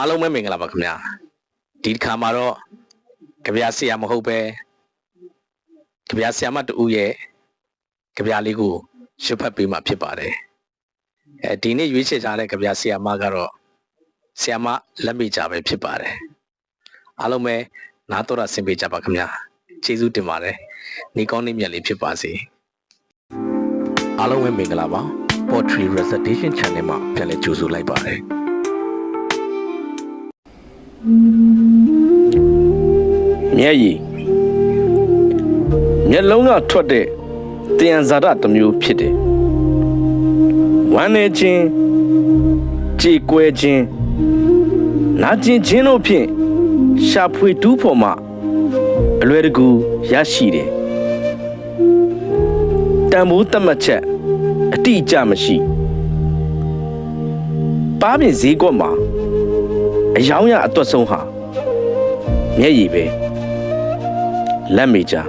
အားလုံးပဲမင်္ဂလာပါခင်ဗျာဒီတစ်ခါမှာတော့ကြပြဆရာမဟုတ်ပဲကြပြဆရာမတူရဲ့ကြပြလေးကိုရွတ်ဖတ်ပေးမှာဖြစ်ပါတယ်အဲဒီနေ့ရွေးချယ်ထားတဲ့ကြပြဆရာမကတော့ဆရာမလက်မိကြပဲဖြစ်ပါတယ်အားလုံးပဲနားတော်တာဆင်ပေးကြပါခင်ဗျာကျေးဇူးတင်ပါတယ်နေကောင်းနေမြတ်လေးဖြစ်ပါစေအားလုံးပဲမင်္ဂလာပါ Pottery Recitation Channel မှာပြန်လည်ကြိုဆိုလိုက်ပါတယ် မျက်ရည်မျက်လုံးကထွက်တဲ့တယံဇာတတစ်မျိုးဖြစ်တယ်ဝမ်းနေခြင်းကြေကွဲခြင်းနာကျင်ခြင်းတို့ဖြင့်ရှာဖွေတူးဖော်မှအလွယ်တကူရရှိတယ်တန်ဖိုးတတ်မှတ်ချက်အတိအကျမရှိပါးပြင်ဈေးကွက်မှာ အယောင်ရအသွက်ဆုံးဟာမျက်ရည်ပဲလက်မေချာ